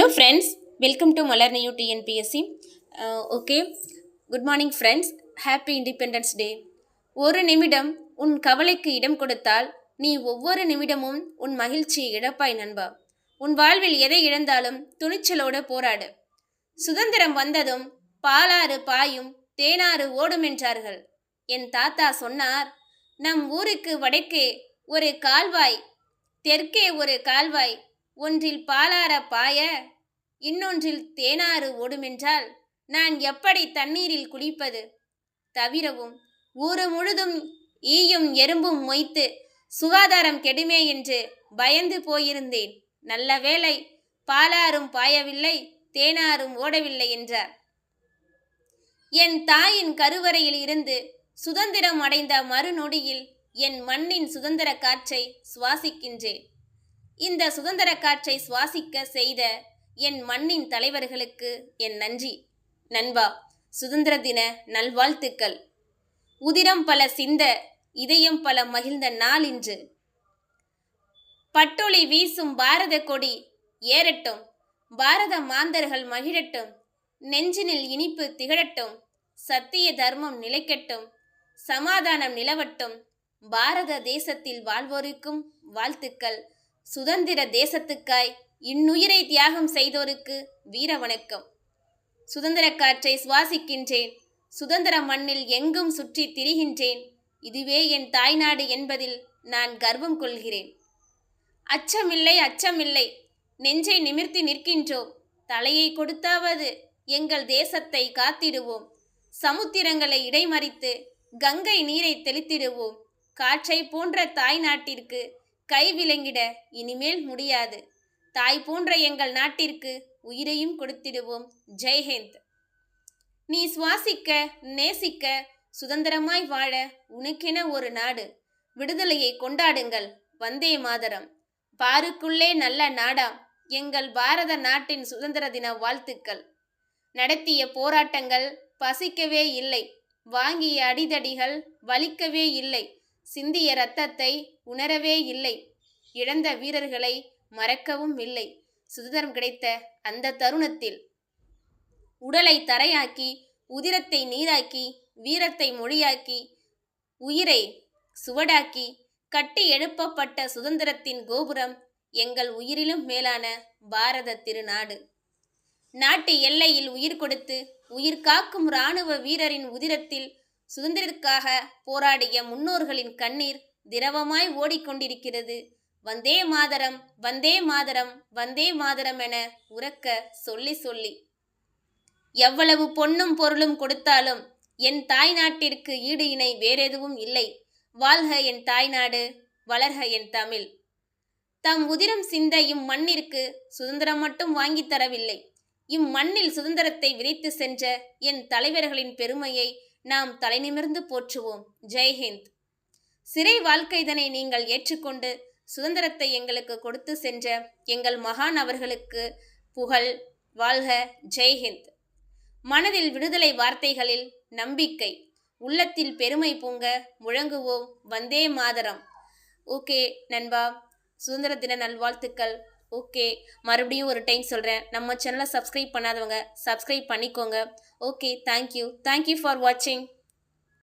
Hello friends welcome to Malar new TNPSC okay good morning friends happy independence day ஒரு நிமிடம் உன் கவலைக்கு இடம் கொடுத்தால் நீ ஒவ்வொரு நிமிடமும் உன் மகிழ்ச்சியை இழப்பாய் நண்பா. உன் வாழ்வில் எதை இழந்தாலும் துணிச்சலோடு போராடு. சுதந்திரம் வந்ததும் பாலாறு பாயும் தேனாறு ஓடும் என்றார்கள். என் தாத்தா சொன்னார் நம் ஊருக்கு வடக்கே ஒரு கால்வாய் தெற்கே ஒரு கால்வாய் ஒன்றில் பாலார பாய இன்னொன்றில் தேனாறு ஓடுமென்றால் நான் எப்படி தண்ணீரில் குளிப்பது? தவிரவும் ஊரு முழுதும் ஈயும் எறும்பும் மொய்த்து சுகாதாரம் கெடுமே என்று பயந்து போயிருந்தேன். நல்ல வேளை பாலாரும் பாயவில்லை தேனாரும் ஓடவில்லை என்றார். என் தாயின் கருவறையில் இருந்து சுதந்திரம் அடைந்த மறுநொடியில் என் மண்ணின் சுதந்திர காற்றை சுவாசிக்கின்றேன். இந்த சுதந்திர காற்றை சுவாசிக்க செய்த என் மண்ணின் தலைவர்களுக்கு என் நன்றி. நண்பா சுதந்திர தின நல்வாழ்த்துக்கள். உதிரம் பல சிந்த இதயம் பல மகிழ்ந்த நாள் இன்று. பட்டொளி வீசும் பாரத கொடி ஏறட்டும் பாரத மாந்தர்கள் மகிழட்டும் நெஞ்சினில் இனிப்பு திகழட்டும் சத்திய தர்மம் நிலைக்கட்டும் சமாதானம் நிலவட்டும் பாரத தேசத்தில் வாழ்வோருக்கும் வாழ்த்துக்கள். சுதந்திர தேசத்துக்காய் இன்னுயிரை தியாகம் செய்தோருக்கு வீர வணக்கம். சுதந்திர காற்றை சுவாசிக்கின்றேன் சுதந்திர மண்ணில் எங்கும் சுற்றி திரிகின்றேன் இதுவே என் தாய்நாடு என்பதில் நான் கர்வம் கொள்கிறேன். அச்சமில்லை அச்சமில்லை நெஞ்சை நிமிர்த்தி நிற்கின்றோம் தலையை கொடுத்தாவது எங்கள் தேசத்தை காத்திடுவோம் சமுத்திரங்களை இடைமறித்து கங்கை நீரை தெளித்திடுவோம் காற்றை போன்ற தாய் நாட்டிற்கு கை விலங்கிட இனிமேல் முடியாது. தாய் போன்ற எங்கள் நாட்டிற்கு உயிரையும் கொடுத்திடுவோம். ஜெய்ஹிந்த் நீ சுவாசிக்க நேசிக்க சுதந்திரமாய் வாழ உனக்கென ஒரு நாடு. விடுதலையை கொண்டாடுங்கள். வந்தே மாதரம். பாருக்குள்ளே நல்ல நாடாம். எங்கள் பாரத நாட்டின் சுதந்திர தின வாழ்த்துக்கள். நடத்திய போராட்டங்கள் பசிக்கவே இல்லை. வாங்கிய அடிதடிகள் வலிக்கவே இல்லை. சிந்திய இரத்தத்தை உணரவே இல்லை. இழந்த வீரர்களை மறக்கவும் இல்லை. சுதந்திரம் கிடைத்த அந்த தருணத்தில் உடலை தரையாக்கி உதிரத்தை நீராக்கி வீரத்தை மொழியாக்கி உயிரை சுவடாக்கி கட்டி எழுப்பப்பட்ட சுதந்திரத்தின் கோபுரம் எங்கள் உயிரிலும் மேலான பாரத திருநாடு. நாட்டு எல்லையில் உயிர் கொடுத்து உயிர் காக்கும் இராணுவ வீரரின் உதிரத்தில் சுதந்திரத்துக்காக போராடிய முன்னோர்களின் கண்ணீர் திரவமாய் ஓடிக்கொண்டிருக்கிறது. வந்தே மாதரம் வந்தே மாதரம் வந்தே மாதரம் என உறக்க சொல்லி சொல்லி. எவ்வளவு பொன்னும் பொருளும் கொடுத்தாலும் என் தாய் நாட்டிற்கு ஈடு இணை வேறெதுவும் இல்லை. வாழ்க என் தாய்நாடு வளர்க என் தமிழ். தம் உதிரம் சிந்த இம்மண்ணிற்கு சுதந்திரம் மட்டும் வாங்கித் தரவில்லை. இம்மண்ணில் சுதந்திரத்தை விதைத்து சென்ற என் தலைவர்களின் பெருமையை நாம் தலைநிமிர்ந்து போற்றுவோம். ஜெய்ஹிந்த் சிறை வாழ்க்கைதனை நீங்கள் ஏற்றுக்கொண்டு சுதந்திரத்தை எங்களுக்கு கொடுத்து சென்ற எங்கள் மகான் அவர்களுக்கு புகழ் வாழ்க ஜெய்ஹிந்த் மனதில் விடுதலை வார்த்தைகளில் நம்பிக்கை உள்ளத்தில் பெருமை பொங்க முழங்குவோம். வந்தே மாதரம். ஓகே நண்பா. சுதந்திர தின நல்வாழ்த்துக்கள். ஓகே. மறுபடியும் ஒரு டைம் சொல்கிறேன் நம்ம சேனலை சப்ஸ்கிரைப் பண்ணாதவங்க சப்ஸ்கிரைப் பண்ணிக்கோங்க. ஓகே தேங்க்யூ தேங்க்யூ ஃபார் வாட்சிங்